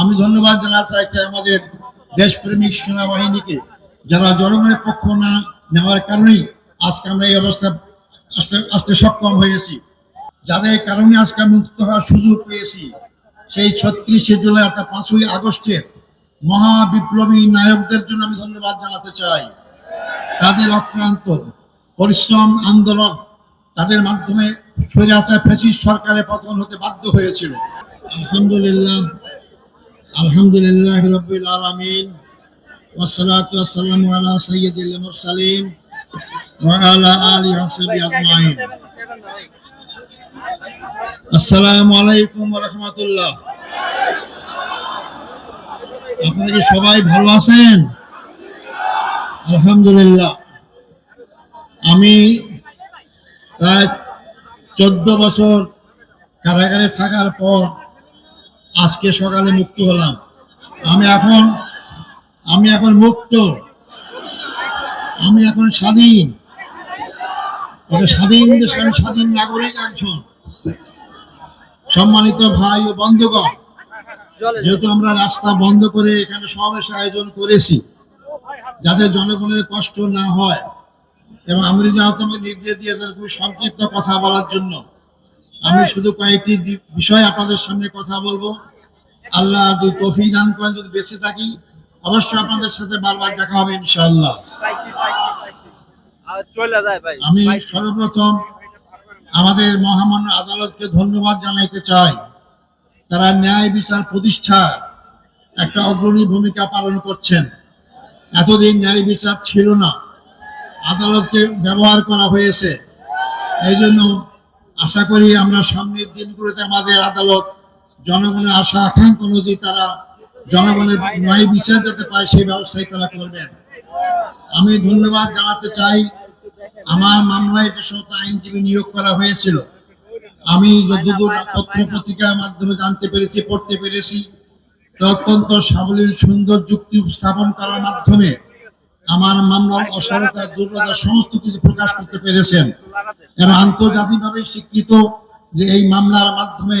আমি ধন্যবাদ জানাতে চাইছি আমাদের দেশপ্রেমিক সেনাবাহিনীকে, যারা জনগণের পক্ষ না নেওয়ার কারণেই আজকে আমরা এই অবস্থা আসতে আসতে সক্ষম হয়েছি। যাদের কারণে আজকে মুক্ত হওয়ার সুযোগ পেয়েছি, সেই ছত্রিশে জুলাই অর্থাৎ পাঁচই আগস্টের মহা বিপ্লবী নায়কদের জন্য আমি ধন্যবাদ জানাতে চাই। তাদের অক্লান্ত পরিশ্রম, আন্দোলন তাদের মাধ্যমে স্বৈরাচার ফ্যাসিস্ট সরকারের পতন হতে বাধ্য হয়েছিল। আলহামদুলিল্লাহ। আলহামদুলিল্লাহ রব্বিল আলামিন والصلاة والسلام على سيد المرسلين وعلى آله وصحبه أجمعين আসসালামু আলাইকুম রহমতুল্লাহ আপনারা কি সবাই ভালো আছেন আলহামদুলিল্লাহ আমি প্রায় চোদ্দ বছর কারাগারে থাকার পর আজকে সকালে মুক্ত হলাম। আমি এখন আমি এখন মুক্ত। আমি এখন স্বাধীন। স্বাধীন দেশে আমি স্বাধীন নাগরিক একজন। সম্মানিত ভাই ও বন্ধুগণ, যেহেতু আমরা রাস্তা বন্ধ করে এখানে সমাবেশ আয়োজন করেছি, যাতে জনগণের কষ্ট না হয়। এবং আমি যেহেতু আমাকে নির্দেশ দিয়েছেন খুব সংক্ষিপ্ত কথা বলার জন্য। আমি শুধু কয়েকটি বিষয় আপনাদের সামনে কথা বলব। আল্লাহ যদি তফি দান করেন যদি বেঁচে থাকি অবশ্যই আপনাদের সাথে বারবার দেখা হবে ভাই। আমি সর্বপ্রথম আমাদের মহামান্য আদালতকে ধন্যবাদ জানাইতে চাই। তারা ন্যায় বিচার প্রতিষ্ঠার একটা অগ্রণী ভূমিকা পালন করছেন। এতদিন ন্যায় বিচার ছিল না। আদালতকে ব্যবহার করা হয়েছে। এই জন্য আশা করি আমরা সামনের দিনগুলোতে আমাদের আদালত জনগণের আশা, আকাঙ্ক্ষা অনুযায়ী তারা জনগণের ন্যায় বিচার যাতে পায়, সেই ব্যবস্থাই তারা করবেন। আমি ধন্যবাদ জানাতে চাই, আমার মামলায় যে সমস্ত আইনজীবী নিয়োগ করা হয়েছিল, আমি যতদূর পত্র পত্রিকার মাধ্যমে জানতে পেরেছি, পড়তে পেরেছি অত্যন্ত সাবলীল, সুন্দর যুক্তি উপস্থাপন করার মাধ্যমে আমার মামলার অসারতা, দুর্বলতা, সমস্ত কিছু প্রকাশ করতে পেরেছেন। এবং আন্তর্জাতিকভাবে স্বীকৃত যে এই মামলার মাধ্যমে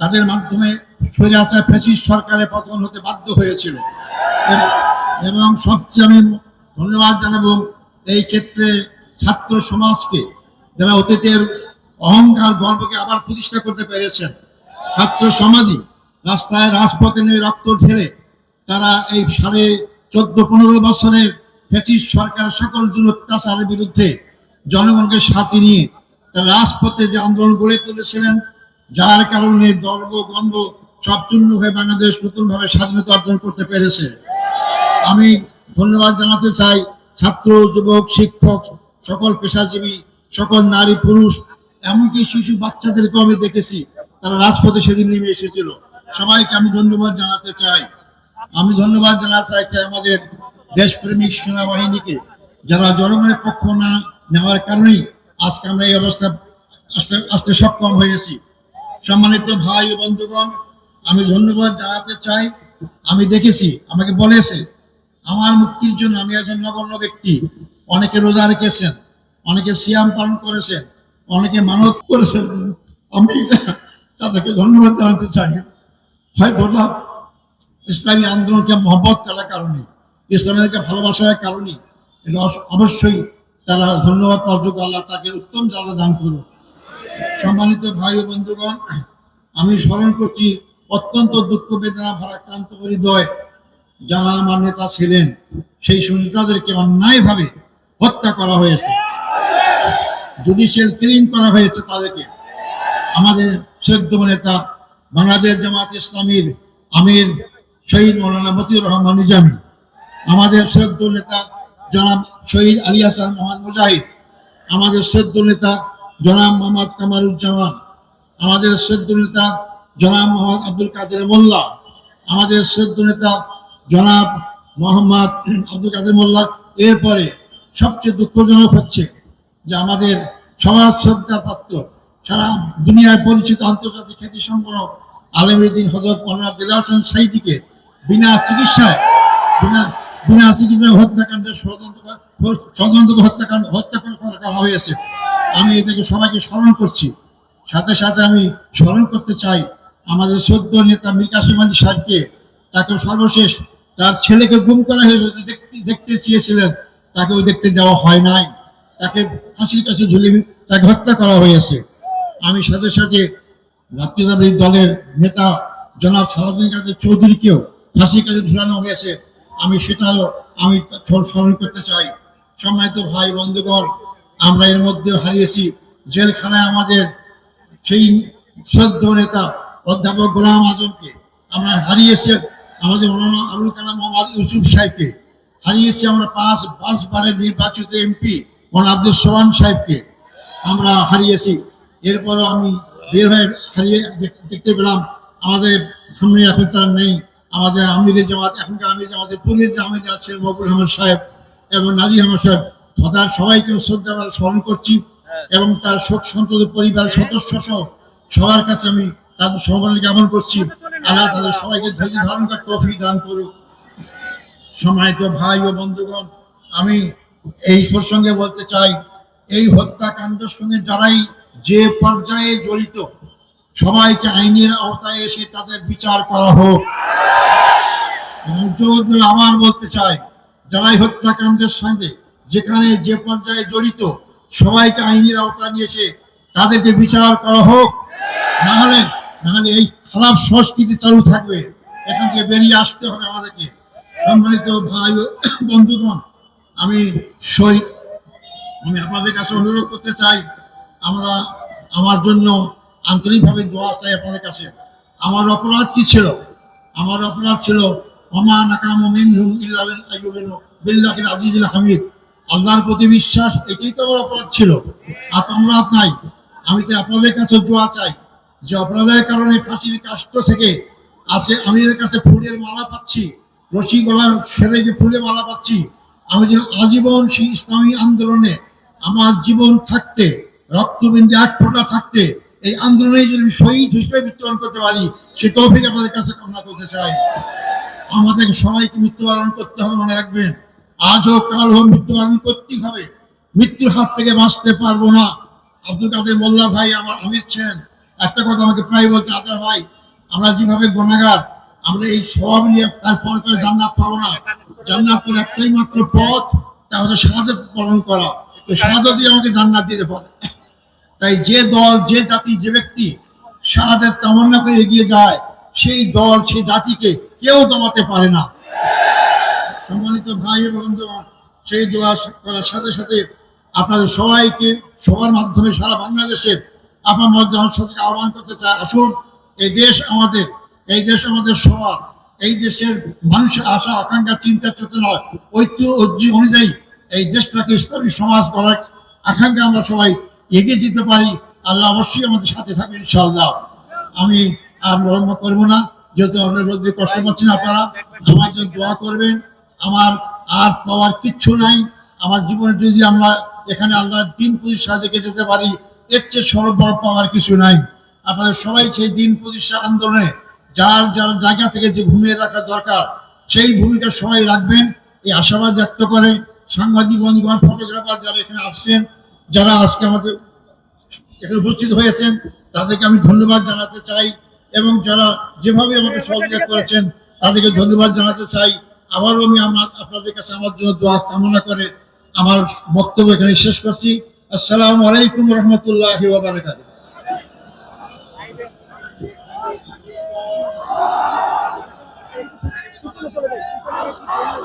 তাদের মাধ্যমে স্বৈরাচার ফ্যাসিস সরকারের পতন হতে বাধ্য হয়েছিল। এবং- সবচেয়ে আমি ধন্যবাদ জানাব এই ক্ষেত্রে ছাত্র সমাজকে যারা অতীতের অহংকার গর্বকে আবার প্রতিষ্ঠা করতে পেরেছেন। ছাত্র সমাজই রাস্তায় রাজপথে নিয়ে রক্ত ঢেলে তারা এই সাড়ে চোদ্দ পনেরো বছরের ফ্যাসিস সরকার সকল দুরত্যাচারের বিরুদ্ধে জনগণকে সাথে নিয়ে তারা রাজপথে যে আন্দোলন গড়ে তুলেছিলেন যার কারণে গর্ব গর্ব সব চূর্ণ হয়ে বাংলাদেশ নতুনভাবে স্বাধীনতা অর্জন করতে পেরেছে। আমি ধন্যবাদ জানাতে চাই ছাত্র, যুবক, শিক্ষক, সকল পেশাজীবী, সকল নারী, পুরুষ, এমনকি শিশু বাচ্চাদেরকেও আমি দেখেছি, তারা রাজপথে সেদিন নেমে এসেছিল। সবাইকে আমি ধন্যবাদ জানাতে চাই। আমি ধন্যবাদ জানাতে চাই আমাদের দেশপ্রেমিক সেনাবাহিনীকে, যারা জনগণের পক্ষ না নেওয়ার কারণেই আজকে আমরা এই অবস্থা আসতে আসতে সক্ষম হয়েছি। সম্মানিত ভাই বন্ধুগণ, আমি ধন্যবাদ জানাতে চাই। আমি দেখেছি, আমাকে বলেছে, আমার মুক্তির জন্য আমি একজন নগণ্য ব্যক্তি। অনেকে রোজা রেখেছেন, অনেকে সিয়াম পালন করেছেন, অনেকে মানত করেছেন। আমি তাদেরকে ধন্যবাদ জানাতে চাই। হয়তো ইসলামী আন্দোলনকে মহব্বত করার কারণে ইসলামীকে ভালোবাসার কারণে অবশ্যই তারা ধন্যবাদ পাওয়ার আল্লাহ তাকে উত্তম জায়গা দান করুন সম্মানিত ভাই ও বন্ধুগণ, আমি স্মরণ করছি অত্যন্ত দুঃখ বেদনা ভারাক্রান্ত হৃদয় যারা আমার নেতা ছিলেন, সেই নেতাদেরকে অন্যায়ভাবে হত্যা করা হয়েছে। জুডিশিয়াল কিলিং করা হয়েছে তাদেরকে। আমাদের শ্রদ্ধ নেতা বাংলাদেশ জামাত ইসলামীর আমির শহীদ মৌলানা মতিউর রহমান নিজামী, আমাদের শ্রদ্ধ নেতা জনাব শহীদ আলী হাসান মোহাম্মদ মুজাহিদ, আমাদের শ্রদ্ধ নেতা জনাব মোহাম্মদ কামারুজ্জামান, আমাদের শ্রদ্ধ নেতা জনাব মোহাম্মদ আব্দুল কাদের মোল্লা, আমাদের শ্রদ্ধ নেতা জনাব মোহাম্মদ আব্দুল কাদের মোল্লা, এরপরে সবচেয়ে দুঃখজনক হচ্ছে যে আমাদের সমাজ শ্রদ্ধার পাত্র, সারা দুনিয়ায় পরিচিত আন্তর্জাতিক খ্যাতি সম্পন্ন আলমীদ্দিন হজরত মৌলানা দিলার হোসেন সাইদিকে বিনা চিকিৎসায়, বিনা বিনা চিকিৎসায় হত্যাকাণ্ডের ষড়যন্ত্র ষড়যন্ত্র হত্যাকাণ্ড হত্যা করা হয়েছে। আমি এটাকে সবাইকে স্মরণ করছি। সাথে সাথে আমি স্মরণ করতে চাই আমাদের সদ্য নেতা মীর কাসিম আলী সাহেবকে। তাকে সর্বশেষ তার ছেলেকে গুম করা হয়েছে দেখতে দেখতে চেয়েছিলেন, তাকেও দেখতে দেওয়া হয় নাই। তাকে ফাঁসির কাছে ঝুলিয়ে তাকে হত্যা করা হয়েছে। আমি সাথে সাথে জাতীয়তাবাদী দলের নেতা জনাব সারাদিন কাছে চৌধুরীকেও ফাঁসির কাছে ঝুলানো হয়েছে। আমি সেটাও আমি স্মরণ করতে চাই। সম্মানিত ভাই বন্ধুগণ আমরা এর মধ্যে হারিয়েছি। জেলখানায় আমাদের সেই শ্রদ্ধ নেতা অধ্যাপক গোলাম আজমকে আমরা হারিয়েছি আমাদের মৌলানা আবুল কালাম মোহাম্মদ ইউসুফ সাহেবকে। হারিয়েছি আমরা পাঁচ পাঁচবারের নির্বাচিত এমপি মৌলানা আব্দুল সোহান সাহেবকে আমরা হারিয়েছি। এরপরও আমি বের হয়ে হারিয়ে দেখতে পেলাম আমাদের সামনে এখন তারা নেই। আমাদের আমিরের জামাত, এখনকার আমির জামাতের পূর্বের যে আমির আছেন মকবুল আহমদ সাহেব এবং নাজির আহমদ সাহেব তার সবাইকে শ্রদ্ধা করে স্মরণ করছি এবং তার শোক সন্তত পরিবারের সদস্য সহ সবার কাছে আমি তাদের সহমত জ্ঞাপন করছি। আল্লাহ তাদের সবাইকে ধৈর্য ধারণ করে তৌফিক দান করুক। সম্মানিত ভাই ও বন্ধুগণ আমি এই প্রসঙ্গে বলতে চাই এই হত্যাকাণ্ডের সঙ্গে যারাই যে পর্যায়ে জড়িত সবাইকে আইনের আওতায় এসে তাদের বিচার করা হোক। আবার বলতে চাই যারাই হত্যাকাণ্ডের সঙ্গে যেখানে যে পর্যায়ে জড়িত, সবাইকে আইনের আওতা নিয়ে এসে তাদেরকে বিচার করা হোক। নাহলে নাহলে এই খারাপ সংস্কৃতি চালু থাকবে। এখান থেকে বেরিয়ে আসতে হবে আমাদেরকে। সম্মানিত ভাই বন্ধুগণ, আমি সই আমি আপনাদের কাছে অনুরোধ করতে চাই, আমরা আমার জন্য আন্তরিকভাবে দোয়া চাই আপনাদের কাছে। আমার অপরাধ কি ছিল? আমার অপরাধ ছিল অমা নাকাম মিনহুম ইল্লা বিল আজিজুল হামিদ। আল্লাহর প্রতি বিশ্বাস, এটাই তো আমার অপরাধ ছিল। আর অপরাধ নাই। আমি তো আপনাদের কাছে জোয়া চাই। যে অপরাধের কারণে ফাঁসির কাষ্ট থেকে আছে, আমি এর কাছে ফুলের মালা পাচ্ছি। রশি গলার সেরে যে ফুলের মালা পাচ্ছি, আমি যেন আজীবন সেই ইসলামী আন্দোলনে আমার জীবন থাকতে, রক্তবিন্দু এক ফোঁটা থাকতে, এই আন্দোলনে যদি আমি শহীদ হিসেবে মৃত্যুবরণ করতে পারি, সে তৌফিক আমাদের কাছে কামনা করতে চাই। আমাদের সবাইকে মৃত্যুবরণ করতে হবে, মনে রাখবেন। আজ হোক কাল হোক মৃত্যুবরণ করতেই হবে মৃত্যুর হাত থেকে বাঁচতে পারব না। আব্দুল কাদের মোল্লা ভাই আমার আমির ছিলেন একটা কথা আমাকে প্রায় বলছে আদার ভাই আমরা যেভাবে গুণাগার আমরা এই সব নিয়ে কাল পর করে জান্নাত পাবো না। জান্নাতের একটাই মাত্র পথ, তা হচ্ছে শাহাদত পালন করা। তো শাহাদতই আমাকে জান্নাত দিতে পারে তাই যে দল, যে জাতি, যে ব্যক্তি শাহাদের তামান্না করে এগিয়ে যায়, সেই দল, সেই জাতিকে কেউ দমাতে পারে না। সম্মানিত ভাই এবং সেই দোয়া করার সাথে সাথে আপনাদের সবাইকে সবার মাধ্যমে সারা বাংলাদেশের আপনার সাথে আহ্বান করতে চাই আসুন, এই দেশ আমাদের, এই দেশ আমাদের সবার, এই দেশের মানুষের আশা, আকাঙ্ক্ষা, চিন্তা, চেতনা, ঐক্য ঐতিহ্য অনুযায়ী এই দেশটাকে ইসলামী সমাজ করার আকাঙ্ক্ষা আমরা সবাই এগিয়ে যেতে পারি। আল্লাহ অবশ্যই আমাদের সাথে থাকবে ইনশাআল্লাহ। আমি আর বিলম্ব করব না, যেহেতু আপনার রোদ্রে কষ্ট পাচ্ছেন আপনারা আমার জন্য দোয়া করবেন। আমার আর পাওয়ার কিচ্ছু নাই। আমার জীবনে যদি আমরা এখানে আল্লাহর দিন প্রতিষ্ঠা দেখে যেতে পারি, এর চেয়ে সর্ব পাওয়ার কিছু নাই। আপনাদের সবাই সেই দিন প্রতিষ্ঠা আন্দোলনে, যার যার জায়গা থেকে যে ভূমিকা রাখা দরকার, সেই ভূমিকা সবাই রাখবেন। এই আশাবাদ ব্যক্ত করে সাংবাদিক বন্ধুগণ, ফটোগ্রাফার যারা এখানে আসছেন, যারা আজকে আমাদের এখানে উপস্থিত হয়েছেন, তাদেরকে আমি ধন্যবাদ জানাতে চাই এবং যারা যেভাবে আমাকে সহযোগিতা করেছেন, তাদেরকে ধন্যবাদ জানাতে চাই। আবারও আমি আমার আপনাদের কাছে আমার জন্য দোয়া কামনা করে আমার বক্তব্য এখানে শেষ করছি। আসসালামু আলাইকুম রহমতুল্লাহ বারাকাতুহ।